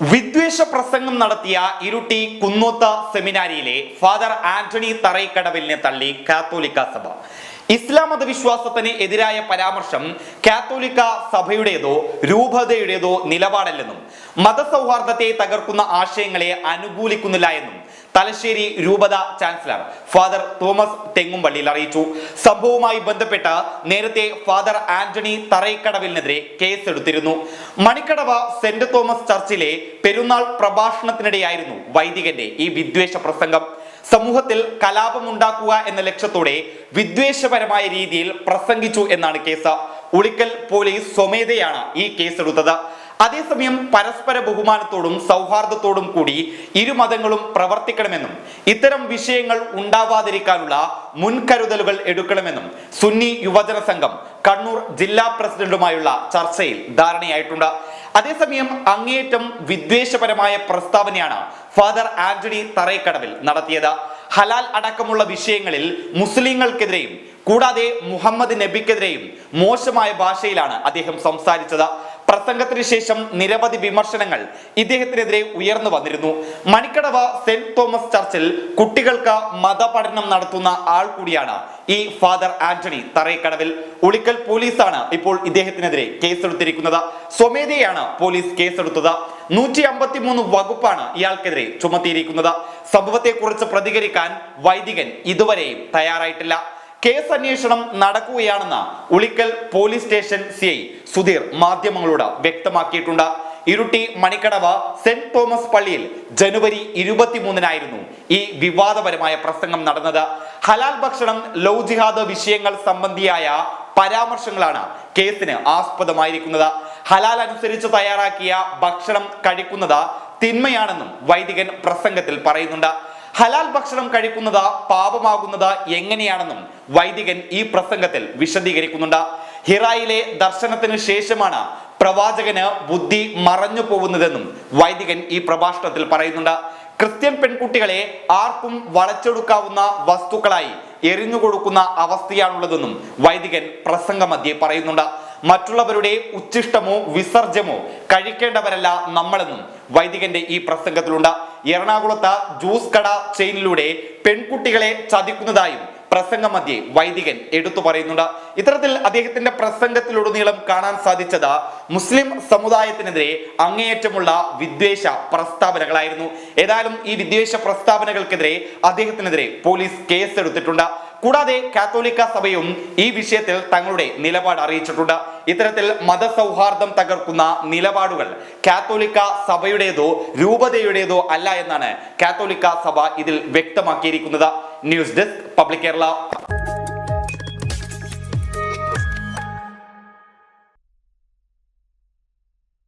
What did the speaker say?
വിദ്വേഷ പ്രസംഗം നടത്തിയ ഇരുട്ടി കുന്നോത്ത സെമിനാരിയിലെ ഫാദർ ആന്റണി തറൈക്കടവിലിനെ തള്ളി കാത്തോലിക്ക സഭ. ഇസ്ലാം മതവിശ്വാസത്തിന് എതിരായ പരാമർശം കാത്തോലിക്ക സഭയുടേതോ രൂപതയുടേതോ നിലപാടല്ലെന്നും മതസൗഹാർദ്ദത്തെ തകർക്കുന്ന ആശയങ്ങളെ അനുകൂലിക്കുന്നില്ല എന്നും തലശ്ശേരി രൂപത ചാൻസലർ ഫാദർ തോമസ് തെങ്ങുംപള്ളിയിൽ അറിയിച്ചു. സംഭവവുമായി ബന്ധപ്പെട്ട് നേരത്തെ ഫാദർ ആന്റണി തറൈക്കടവിലിനെതിരെ കേസെടുത്തിരുന്നു. മണിക്കടവ സെന്റ് തോമസ് ചർച്ചിലെ പെരുന്നാൾ പ്രഭാഷണത്തിനിടെയായിരുന്നു വൈദികന്റെ ഈ വിദ്വേഷ പ്രസംഗം. സമൂഹത്തിൽ കലാപമുണ്ടാക്കുക എന്ന ലക്ഷ്യത്തോടെ വിദ്വേഷപരമായ രീതിയിൽ പ്രസംഗിച്ചു എന്നാണ് കേസ്. ഉളിക്കൽ പോലീസ് സ്വമേധയാണ് ഈ കേസെടുത്തത്. അതേസമയം പരസ്പര ബഹുമാനത്തോടും സൗഹാർദ്ദത്തോടും കൂടി ഇരു മതങ്ങളും പ്രവർത്തിക്കണമെന്നും ഇത്തരം വിഷയങ്ങൾ ഉണ്ടാവാതിരിക്കാനുള്ള മുൻകരുതലുകൾ എടുക്കണമെന്നും സുന്നി യുവജന സംഘം കണ്ണൂർ ജില്ലാ പ്രസിഡന്റുമായുള്ള ചർച്ചയിൽ ധാരണയായിട്ടുണ്ട്. അതേസമയം അങ്ങേയറ്റം വിദ്വേഷപരമായ പ്രസ്താവനയാണ് ഫാദർ ആന്റണി തറൈക്കടവിൽ നടത്തിയത്. ഹലാൽ അടക്കമുള്ള വിഷയങ്ങളിൽ മുസ്ലിങ്ങൾക്കെതിരെയും കൂടാതെ മുഹമ്മദ് നബിക്കെതിരെയും മോശമായ ഭാഷയിലാണ് അദ്ദേഹം സംസാരിച്ചത്. പ്രസംഗത്തിന് ശേഷം നിരവധി വിമർശനങ്ങൾ ഇദ്ദേഹത്തിനെതിരെ ഉയർന്നു വന്നിരുന്നു. മണിക്കടവ സെന്റ് തോമസ് ചർച്ചിൽ കുട്ടികൾക്ക് മതപഠനം നടത്തുന്ന ആൾ കൂടിയാണ് ഈ ഫാദർ ആന്റണി തറയക്കടവിൽ ഉളിക്കൽ പോലീസാണ് ഇപ്പോൾ ഇദ്ദേഹത്തിനെതിരെ കേസെടുത്തിരിക്കുന്നത്. സ്വമേധയാണ് പോലീസ് കേസെടുത്തത്. നൂറ്റി അമ്പത്തി മൂന്ന് വകുപ്പാണ് ഇയാൾക്കെതിരെ ചുമത്തിയിരിക്കുന്നത്. സംഭവത്തെക്കുറിച്ച് പ്രതികരിക്കാൻ വൈദികൻ ഇതുവരെയും തയ്യാറായിട്ടില്ല. കേസ് അന്വേഷണം നടക്കുകയാണെന്ന് Ulikkal police station C I Sudheer മാധ്യമങ്ങളോട് വ്യക്തമാക്കിയിട്ടുണ്ട്. ഇരുട്ടി മണിക്കടവ് സെന്റ് തോമസ് പള്ളിയിൽ ജനുവരി ഇരുപത്തിമൂന്നിനായിരുന്നു ഈ വിവാദപരമായ പ്രസംഗം നടന്നത്. ഹലാൽ ഭക്ഷണം ലൗ ജിഹാദ് വിഷയങ്ങൾ സംബന്ധിയായ പരാമർശങ്ങളാണ് കേസിന് ആസ്പദമായിരിക്കുന്നത്. ഹലാൽ അനുസരിച്ച് തയ്യാറാക്കിയ ഭക്ഷണം കഴിക്കുന്നത് തിന്മയാണെന്നും വൈദികൻ പ്രസംഗത്തിൽ പറയുന്നുണ്ട്. ഹലാൽ ഭക്ഷണം കഴിക്കുന്നത് പാപമാകുന്നത് എങ്ങനെയാണെന്നും വൈദികൻ ഈ പ്രസംഗത്തിൽ വിശദീകരിക്കുന്നുണ്ട്. ഹിറായിലെ ദർശനത്തിന് ശേഷമാണ് പ്രവാചകന് ബുദ്ധി മറഞ്ഞു പോകുന്നതെന്നും വൈദികൻ ഈ പ്രഭാഷണത്തിൽ പറയുന്നുണ്ട്. ക്രിസ്ത്യൻ പെൺകുട്ടികളെ ആർക്കും വളച്ചെടുക്കാവുന്ന വസ്തുക്കളായി എറിഞ്ഞു കൊടുക്കുന്ന അവസ്ഥയാണുള്ളതെന്നും വൈദികൻ പ്രസംഗമധ്യേ പറയുന്നുണ്ട്. മറ്റുള്ളവരുടെ ഉച്ചിഷ്ടമോ വിസർജ്യമോ കഴിക്കേണ്ടവരല്ല നമ്മളെന്നും വൈദികന്റെ ഈ പ്രസംഗത്തിലുണ്ട്. എറണാകുളത്ത് ജ്യൂസ് കട ചെയിനിലൂടെ പെൺകുട്ടികളെ ചതിക്കുന്നതായും പ്രസംഗം മധ്യേ വൈദികൻ എടുത്തു പറയുന്നുണ്ട്. ഇത്തരത്തിൽ അദ്ദേഹത്തിന്റെ പ്രസംഗത്തിലുടനീളം കാണാൻ സാധിച്ചത് മുസ്ലിം സമുദായത്തിനെതിരെ അങ്ങേയറ്റമുള്ള വിദ്വേഷ പ്രസ്താവനകളായിരുന്നു. ഏതായാലും ഈ വിദ്വേഷ പ്രസ്താവനകൾക്കെതിരെ അദ്ദേഹത്തിനെതിരെ പോലീസ് കേസെടുത്തിട്ടുണ്ട്. കൂടാതെ കാത്തോലിക്ക സഭയും ഈ വിഷയത്തിൽ തങ്ങളുടെ നിലപാട് അറിയിച്ചിട്ടുണ്ട്. ഇത്തരത്തിൽ മതസൗഹാർദ്ദം തകർക്കുന്ന നിലപാടുകൾ കാത്തോലിക്ക സഭയുടേതോ രൂപതയുടേതോ അല്ല എന്നാണ് കാത്തോലിക്ക സഭ ഇതിൽ വ്യക്തമാക്കിയിരിക്കുന്നത്. News desk public Kerala.